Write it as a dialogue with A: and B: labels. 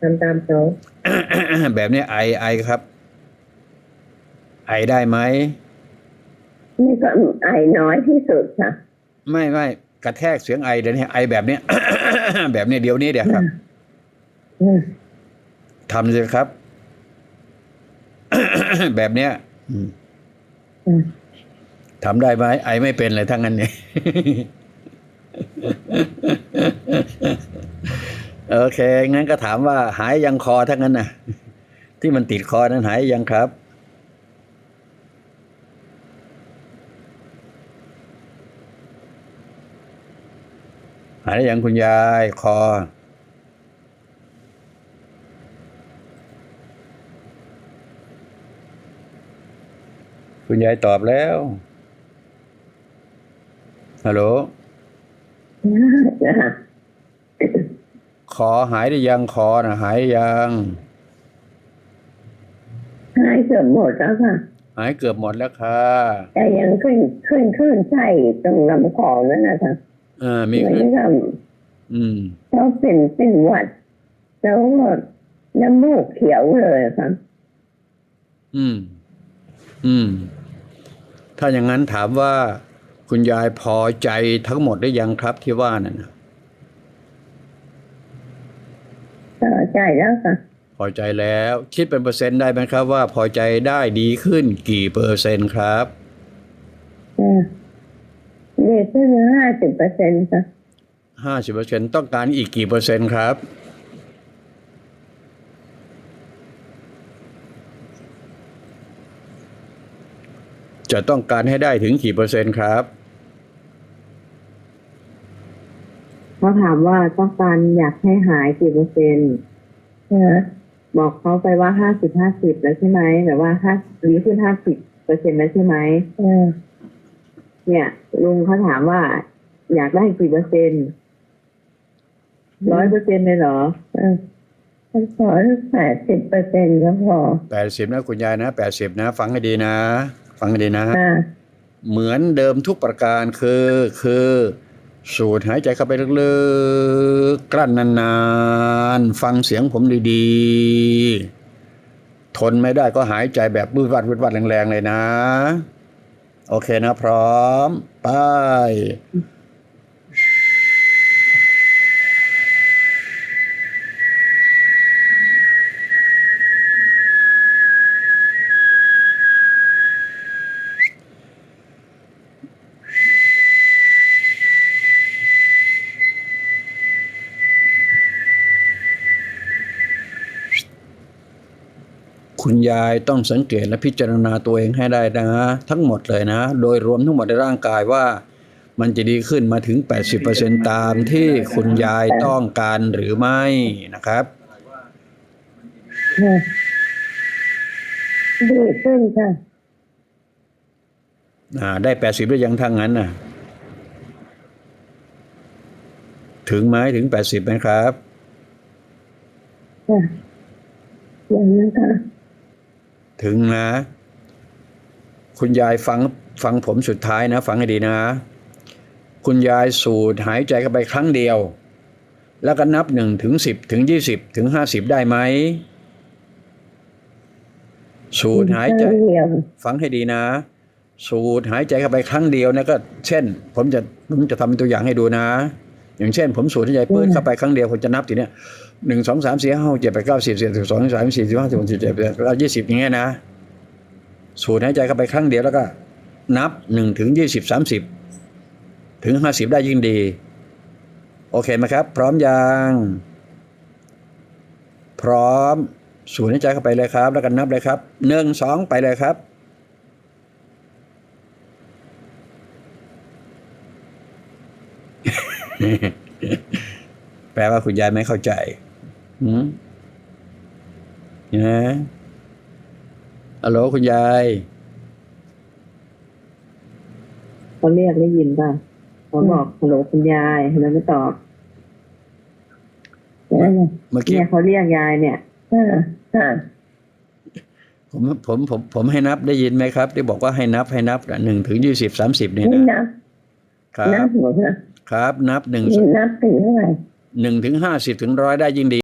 A: ทำตามเขา
B: แบบนี้ไอไอครับ ไอได้ไหม
A: นี่ก็ไอน้อยที่สุดค่ะ
B: ไม่ไม่กระแทกเสียงไอเดี๋ยวนี้ไอแบบเนี้ยแบบเนี้ยเดี๋ยวนี้เดี๋ยวครับ
A: อืม
B: ทำเลยครับ แบบเนี้ยอืม
A: อืม
B: ทำได้ไหมไอไม่เป็นเลยทั้งนั้นเนี่ย โอเค งั้นก็ถามว่าหายยังคอทั้งนั้นนะที่มันติดคอนั้นหายยังครับ หายยังคุณยายคอ คุณยายตอบแล้วฮัลโหล
A: นะ
B: คอหายได้ยังคอนะหายยัง
A: หายเกือบหมดแล้วค่ะ
B: หายเกือบหมดแล้วค่ะ
A: แต่ยังขึ้นขึ้นขึ้นไส้ตรงลำคอนั่นนะคะ
B: เออมี
A: เหมือ
B: ขึ้น
A: นกับ
B: อืม
A: เขาเป็นเป็นหวัด แล้วก็น้ำมูกเขียวเลยค่ะ
B: อืม อืม ถ้าอย่างนั้นถามว่า คุณยายพอใจทั้งหมดได้ยังครับที่ว่านั่นน่ะ
A: ต่อใจแล้วค่ะ
B: พอใจแล้ว คิดเป็นเปอร์เซ็นต์ได้ไหมครับ ว่าพอใจได้ดีขึ้นกี่เปอร์เซ็นต์ครับ
A: อืมเรียกขึ้นห้าสิบเปอร์เซ็นต์ค่ะ
B: ห้าสิบเปอร์เซ็นต์ต้องการอีกกี่เปอร์เซ็นต์ครับจะต้องการให้ได้ถึงกี่เปอร์เซ็นต์ครับ
C: เขาถามว่าต้องการอยากให้หายกี่เปอร์เซ็นต์
A: นะ
C: บอกเขาไปว่าห้าสิบห้าสิบแล้วใช่ไหมแบบว่าห้าดีขึ้นห้าสิบเปอร์เซ็นต์แล้วใช่ไหม
A: เออ
C: เนี่ย ลุงเขาถามว่า อยากได้กี่เปอร์เซ็นต์ร้อยเปอร์เซ็นต์เลยเหรอ
A: เออฉันขอแปดสิบเปอร์เซ็นต์ก็พอ
B: แปดสิบนะคุณยายนะแปดสิบนะ ฟังให้ดีนะ ฟังให้ดีนะ
A: ค่ะ
B: เหมือนเดิมทุกประการคือคือ สูดหายใจเข้าไปลึกๆ กลั้นนานๆ ฟังเสียงผมดีๆ ทนไม่ได้ก็หายใจแบบวืดวัดวืดวัดแรงๆ เลยนะ โอเคนะพร้อม ไป คุณยายต้องสังเกตและพิจารณาตัวเองให้ได้นะ ทั้งหมดเลยนะ โดยรวมทั้งหมดในร่างกายว่า มันจะดีขึ้นมาถึง 80%ตามที่คุณยายต้องการหรือไม่นะครับ
A: ค่ะดีขึ้นค่ะ
B: อ่าได้ 80ได้ยังทางนั้นน่ะ ถึงไหมถึง 80ไหมครับ
A: ค่ะอย่างนั้นค่ะ
B: ถึงนะ คุณยายฟังฟังผมสุดท้ายนะ ฟังให้ดีนะ คุณยายสูดหายใจเข้าไปครั้งเดียว แล้วก็นับหนึ่งถึงสิบถึงยี่สิบถึงห้าสิบได้ไหมสูดหายใจ
A: เดียว
B: ฟังให้ดีนะ สูดหายใจเข้าไปครั้งเดียวนะก็ เช่น ผมจะผมจะทำตัวอย่างให้ดูนะ อย่างเช่น ผมสูดหายใจปื้ดเข้าไปครั้งเดียวผมจะนับทีเนี้ย หนึ่งสองสามสี่ห้าหกเจ็ดแปดเก้าสิบสิบสิบสองสิบสามสี่สิบห้าสิบหกสิบเจ็ดสิบแปดเก้ายี่สิบอย่างเงี้ยนะ สูดหายใจเข้าไปครั้งเดียวแล้วก็ นับหนึ่งถึงยี่สิบสามสิบถึงห้าสิบได้ยิ่งดี โอเคไหมครับ พร้อมยังพร้อม สูดหายใจเข้าไปเลยครับ แล้วก็นับเลยครับหนึ่งสองไปเลยครับแปลว่าคุณยายไม่เข้าใจ หืมนะฮัลโหลคุณยาย
C: เขาเรียกได้ยินป่ะเขาบอกฮัลโหลคุณยายแล้วไม่ตอบ
A: แล้วเนี่ย
B: เมื่อกี้
C: เนี่ยเขาเรียกยายเนี่ย
A: ค่ะค่ะ
B: ผมผมผมผมให้นับได้ยินไหมครับที่บอกว่าให้นับให้นับหนึ่งถึงยี่สิบสามสิบเนี่ย
A: นี่
B: นะ
A: นับ
B: ครั
A: นั
B: บบ
A: หมดนะ
B: ครับ นับหนึ่ง
A: นี่นับถึงเท่าไหร่
B: หนึ่งถึงห้าสิบถึงร้อยได้ยิ่งดี